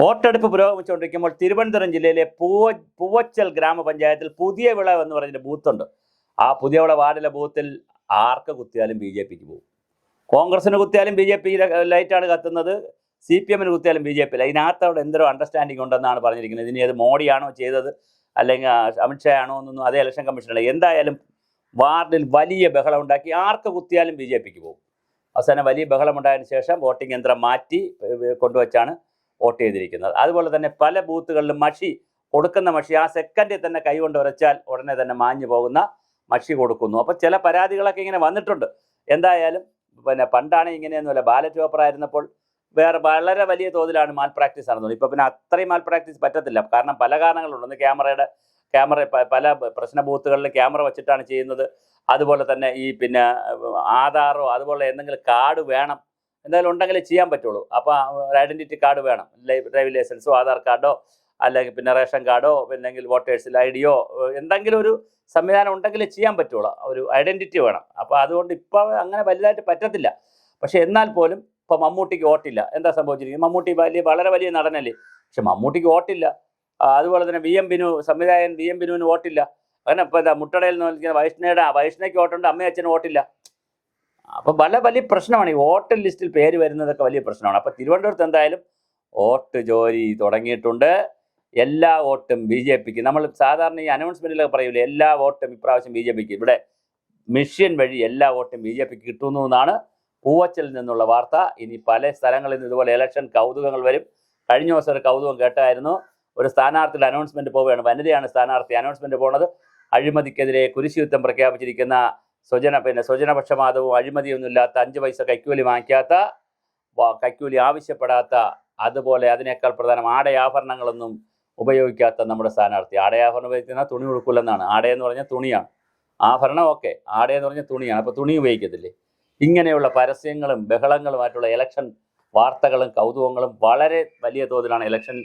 വോട്ടെടുപ്പ് പുരോഗമിച്ചുകൊണ്ടിരിക്കുമ്പോൾ തിരുവനന്തപുരം ജില്ലയിലെ പൂവ പൂവച്ചൽ ഗ്രാമപഞ്ചായത്തിൽ പുതിയ വിള എന്ന് പറഞ്ഞൊരു ബൂത്തുണ്ട്. ആ പുതിയ വിള വാർഡിലെ ബൂത്തിൽ ആർക്ക് കുത്തിയാലും ബി ജെ പിക്ക് പോകും കോൺഗ്രസിന് കുത്തിയാലും ബി ജെ പി ലൈറ്റാണ് കത്തുന്നത് സി പി എമ്മിന് കുത്തിയാലും ബി ജെ പി അതിനകത്ത് അവിടെ എന്തോ അണ്ടർസ്റ്റാൻഡിംഗ് ഉണ്ടെന്നാണ് പറഞ്ഞിരിക്കുന്നത്. ഇനി അത് മോഡിയാണോ ചെയ്തത് അല്ലെങ്കിൽ അമിത്ഷാ ആണോ എന്നൊന്നും അതേ ഇലക്ഷൻ കമ്മീഷനല്ല എന്തായാലും വാർഡിൽ വലിയ ബഹളം ഉണ്ടാക്കി ആർക്ക് കുത്തിയാലും ബി ജെ പിക്ക് പോകും അവസാനം വലിയ ബഹളം ബഹളമുണ്ടായതിനു ശേഷം വോട്ടിംഗ് യന്ത്രം മാറ്റി കൊണ്ടുവച്ചാണ് വോട്ട് ചെയ്തിരിക്കുന്നത്. അതുപോലെ തന്നെ പല ബൂത്തുകളിലും മഷി കൊടുക്കുന്ന മഷി ആ സെക്കൻഡിൽ തന്നെ കൈകൊണ്ട് ഉരച്ചാൽ ഉടനെ തന്നെ മാഞ്ഞു പോകുന്ന മഷി കൊടുക്കുന്നു. അപ്പോൾ ചില പരാതികളൊക്കെ ഇങ്ങനെ വന്നിട്ടുണ്ട്. എന്തായാലും പിന്നെ പണ്ടാണ് ഇങ്ങനെയൊന്നുമില്ല ബാലറ്റ് പേപ്പർ ആയിരുന്നപ്പോൾ വേറെ വളരെ വലിയ തോതിലാണ് മാൽ പ്രാക്ടീസ് നടന്നത്. ഇപ്പോൾ പിന്നെ അത്രയും മാൽ പ്രാക്ടീസ് പറ്റത്തില്ല. കാരണം പല കാരണങ്ങളുണ്ട്. ക്യാമറയുടെ ക്യാമറ പല പ്രശ്ന ബൂത്തുകളിൽ ക്യാമറ വെച്ചിട്ടാണ് ചെയ്യുന്നത്. അതുപോലെ തന്നെ ഈ പിന്നെ ആധാറോ അതുപോലെ എന്തെങ്കിലും കാർഡ് വേണം എന്തായാലും ഉണ്ടെങ്കിൽ ചെയ്യാൻ പറ്റുള്ളൂ. അപ്പോൾ ഒരു ഐഡന്റിറ്റി കാർഡ് വേണം. ഡ്രൈവിംഗ് ലൈസൻസോ ആധാർ കാർഡോ അല്ലെങ്കിൽ പിന്നെ റേഷൻ കാർഡോ അല്ലെങ്കിൽ വോട്ടേഴ്സിൽ ഐ ഡിയോ എന്തെങ്കിലും ഒരു സംവിധാനം ഉണ്ടെങ്കിൽ ചെയ്യാൻ പറ്റുള്ളൂ. ഒരു ഐഡന്റിറ്റി വേണം. അപ്പോൾ അതുകൊണ്ട് ഇപ്പോൾ അങ്ങനെ വലുതായിട്ട് പറ്റത്തില്ല. പക്ഷേ എന്നാൽ പോലും ഇപ്പോൾ മമ്മൂട്ടിക്ക് വോട്ടില്ല. എന്താ സംഭവിച്ചിരിക്കുന്നത്? മമ്മൂട്ടി വലിയ വളരെ വലിയ നടനല്ലേ? പക്ഷെ മമ്മൂട്ടിക്ക് വോട്ടില്ല. അതുപോലെ തന്നെ വി എം ബിനു സംവിധായകൻ വി എം ബിനുവിന് വോട്ടില്ല. അങ്ങനെ ഇപ്പോൾ എന്താ മുട്ടടയിൽ നിന്ന് വൈഷ്ണയുടെ വൈഷ്ണയ്ക്ക് വോട്ടുണ്ട് അമ്മയച്ഛന് വോട്ടില്ല. അപ്പം പല വലിയ പ്രശ്നമാണ്. ഈ വോട്ടർ ലിസ്റ്റിൽ പേര് വരുന്നതൊക്കെ വലിയ പ്രശ്നമാണ്. അപ്പം തിരുവനന്തപുരത്ത് എന്തായാലും വോട്ട് ജോലി തുടങ്ങിയിട്ടുണ്ട്. എല്ലാ വോട്ടും ബി ജെ പിക്ക്. നമ്മൾ സാധാരണ ഈ അനൗൺസ്മെന്റിലൊക്കെ പറയൂലേ എല്ലാ വോട്ടും ഇപ്രാവശ്യം ബി ജെ പിക്ക്. ഇവിടെ മിഷ്യൻ വഴി എല്ലാ വോട്ടും ബി ജെ പിക്ക് കിട്ടുന്നു എന്നാണ് പൂവച്ചലിൽ നിന്നുള്ള വാർത്ത. ഇനി പല സ്ഥലങ്ങളിൽ നിന്ന് ഇതുപോലെ ഇലക്ഷൻ കൗതുകങ്ങൾ വരും. കഴിഞ്ഞ ദിവസം ഒരു കൗതുകം കേട്ടായിരുന്നു. ഒരു സ്ഥാനാർത്ഥിയുടെ അനൗൺസ്മെന്റ് പോവുകയാണ്. വനിതയാണ് സ്ഥാനാർത്ഥി അനൗൺസ്മെന്റ് പോകുന്നത് അഴിമതിക്കെതിരെ കുരിശുയുദ്ധം പ്രഖ്യാപിച്ചിരിക്കുന്ന സ്വജന പിന്നെ സ്വജനപക്ഷപാതവും അഴിമതിയൊന്നുമില്ലാത്ത അഞ്ച് പൈസ കൈക്കൂലി വാങ്ങിക്കാത്ത കൈക്കൂലി ആവശ്യപ്പെടാത്ത അതുപോലെ അതിനേക്കാൾ പ്രധാനം ആടയാഭരണങ്ങളൊന്നും ഉപയോഗിക്കാത്ത നമ്മുടെ സ്ഥാനാർത്ഥി. ആടയാഭരണം ഉപയോഗിക്കുന്ന തുണി ഉടുക്കില്ലെന്നാണ് ആടയെന്ന് പറഞ്ഞാൽ തുണിയാണ്. ആഭരണം ഓക്കെ. ആടയെന്ന് പറഞ്ഞാൽ തുണിയാണ്. അപ്പോൾ തുണി ഉപയോഗിക്കത്തില്ലേ? ഇങ്ങനെയുള്ള പരസ്യങ്ങളും ബഹളങ്ങളുമായിട്ടുള്ള ഇലക്ഷൻ വാർത്തകളും കൗതുകങ്ങളും വളരെ വലിയ തോതിലാണ് ഇലക്ഷൻ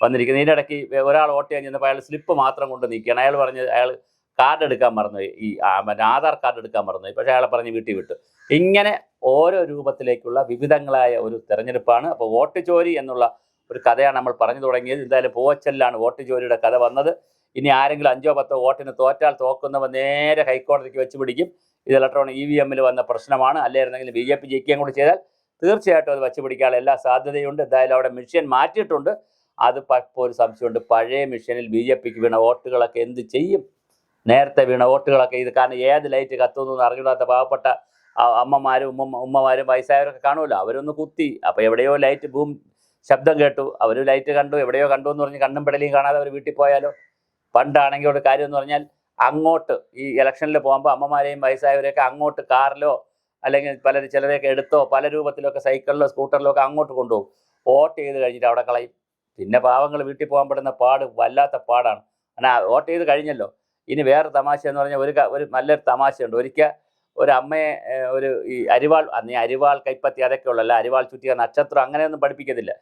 വന്നിരിക്കുന്നത്. ഇതിനിടയ്ക്ക് ഒരാൾ വോട്ട് ചെയ്യാൻ ചെന്നപ്പോൾ അയാൾ സ്ലിപ്പ് മാത്രം കൊണ്ട് നിൽക്കുകയാണ്. അയാൾ പറഞ്ഞ് അയാൾ കാർഡ് എടുക്കാൻ മറന്നുപോയി ഈ മറ്റേ ആധാർ കാർഡ് എടുക്കാൻ മറന്നുപോയി പക്ഷേ അയാളെ പറഞ്ഞ് വീട്ടിൽ വിട്ടു. ഇങ്ങനെ ഓരോ രൂപത്തിലേക്കുള്ള വിവിധങ്ങളായ ഒരു തെരഞ്ഞെടുപ്പാണ്. അപ്പോൾ വോട്ട് ചോരി എന്നുള്ള ഒരു കഥയാണ് നമ്മൾ പറഞ്ഞു തുടങ്ങിയത്. എന്തായാലും പൂവച്ചലിലാണ് വോട്ട് ചോരിയുടെ കഥ വന്നത്. ഇനി ആരെങ്കിലും അഞ്ചോ പത്തോ വോട്ടിന് തോറ്റാൽ തോക്കുന്നവ നേരെ ഹൈക്കോടതിക്ക് വെച്ച് പിടിക്കും. ഇത് ഇലക്ട്രോണിക് ഇ വി എമ്മിൽ വന്ന പ്രശ്നമാണ്. അല്ലായിരുന്നെങ്കിൽ ബി ജെ പി ജയിക്കുകയും കൂടി ചെയ്താൽ തീർച്ചയായിട്ടും അത് വച്ച് പിടിക്കാനുള്ള എല്ലാ സാധ്യതയുണ്ട്. എന്തായാലും അവിടെ മിഷ്യൻ മാറ്റിയിട്ടുണ്ട്. അത് ഇപ്പോൾ ഒരു സംശയമുണ്ട്. പഴയ മിഷ്യനിൽ ബി ജെ പിക്ക് വീണ വോട്ടുകളൊക്കെ എന്ത് ചെയ്യും? നേരത്തെ വീണ വോട്ടുകളൊക്കെ ഇത് കാരണം ഏത് ലൈറ്റ് കത്തുന്നു എന്ന് പാവപ്പെട്ട അമ്മമാരും ഉമ്മ ഉമ്മമാരും വയസ്സായവരൊക്കെ കാണുമല്ലോ. അവരൊന്ന് കുത്തി. അപ്പോൾ എവിടെയോ ലൈറ്റ് ബൂം ശബ്ദം കേട്ടു. അവർ ലൈറ്റ് കണ്ടു. എവിടെയോ കണ്ടു എന്ന് പറഞ്ഞ് കണ്ണും പെടലിയും കാണാതെ അവർ വീട്ടിൽ പോയാലോ? പണ്ടാണെങ്കിൽ ഒരു കാര്യം എന്ന് പറഞ്ഞാൽ അങ്ങോട്ട് ഈ ഇലക്ഷനിൽ പോകുമ്പോൾ അമ്മമാരെയും വയസ്സായവരെയൊക്കെ അങ്ങോട്ട് കാറിലോ അല്ലെങ്കിൽ പല ചിലരെയൊക്കെ എടുത്തോ പല രൂപത്തിലൊക്കെ സൈക്കിളിലോ സ്കൂട്ടറിലോ ഒക്കെ അങ്ങോട്ട് കൊണ്ടുപോകും. വോട്ട് ചെയ്ത് കഴിഞ്ഞിട്ട് അവിടെ കളയും. പിന്നെ പാവങ്ങൾ വീട്ടിൽ പോകാൻ പെടുന്ന പാട് വല്ലാത്ത പാടാണ്. അങ്ങനെ വോട്ട് ചെയ്ത് കഴിഞ്ഞല്ലോ. ഇനി വേറെ തമാശ എന്ന് പറഞ്ഞാൽ ഒരു ഒരു നല്ലൊരു തമാശയുണ്ട്. ഒരിക്കൽ ഒരു അമ്മയെ ഒരു ഈ അരിവാൾ അന്ന് അരിവാൾ കൈപ്പത്തി അതൊക്കെ ഉള്ളല്ല അരിവാൾ ചുറ്റിയ നക്ഷത്രം അങ്ങനെയൊന്നും പഠിപ്പിക്കത്തില്ല.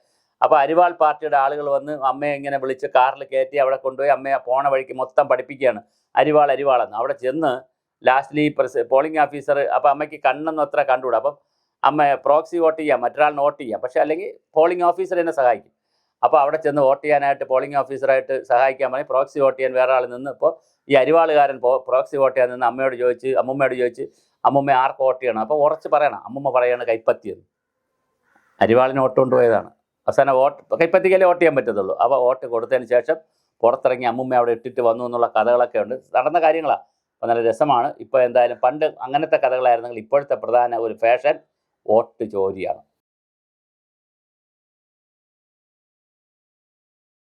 അപ്പോൾ അരിവാൾ പാർട്ടിയുടെ ആളുകൾ വന്ന് അമ്മയെ ഇങ്ങനെ വിളിച്ച് കാറിൽ കയറ്റി അവിടെ കൊണ്ടുപോയി അമ്മയെ പോണ വഴിക്ക് മൊത്തം പഠിപ്പിക്കുകയാണ്. അരിവാൾ അരിവാളെന്ന് അവിടെ ചെന്ന് ലാസ്റ്റ്ലി ഈ പ്രസ് പോളിംഗ് ഓഫീസർ അപ്പോൾ അമ്മയ്ക്ക് കണ്ണൊന്നും അത്ര കണ്ടുകൂടാ. അപ്പം അമ്മ പ്രോക്സി വോട്ട് ചെയ്യാം മറ്റൊരാൾ നോട്ട് ചെയ്യാം. പക്ഷേ അല്ലെങ്കിൽ പോളിംഗ് ഓഫീസർ എന്നെ സഹായിക്കും. അപ്പോൾ അവിടെ ചെന്ന് വോട്ട് ചെയ്യാനായിട്ട് പോളിംഗ് ഓഫീസറായിട്ട് സഹായിക്കാൻ പറഞ്ഞ് പ്രോക്സി വോട്ട് ചെയ്യാൻ വേറെ ആൾ നിന്ന് ഇപ്പോൾ ഈ അരിവാളുകാരൻ പ്രോക്സി വോട്ട് ചെയ്യാൻ നിന്ന് അമ്മയോട് ചോദിച്ച് അമ്മൂമ്മയോട് ചോദിച്ച് അമ്മൂമ്മ ആർക്ക് വോട്ട് ചെയ്യണം? അപ്പോൾ ഉറച്ച് പറയണം. അമ്മൂമ്മ പറയാണ് കൈപ്പത്തിയെന്ന് അരിവാളിന് വോട്ട് കൊണ്ടുപോയതാണ് അവസാനം വോട്ട് കൈപ്പത്തിക്കല്ലേ വോട്ട് ചെയ്യാൻ പറ്റത്തുള്ളൂ. അപ്പോൾ വോട്ട് കൊടുത്തതിന് ശേഷം പുറത്തിറങ്ങി അമ്മൂമ്മ അവിടെ ഇട്ടിട്ട് വന്നു എന്നുള്ള കഥകളൊക്കെ ഉണ്ട്. നടന്ന കാര്യങ്ങളാണ് അപ്പോൾ നല്ല രസമാണ്. ഇപ്പോൾ എന്തായാലും പണ്ട് അങ്ങനത്തെ കഥകളായിരുന്നെങ്കിൽ ഇപ്പോഴത്തെ പ്രധാന ഒരു ഫാഷൻ വോട്ട് ചോരിയാണ്.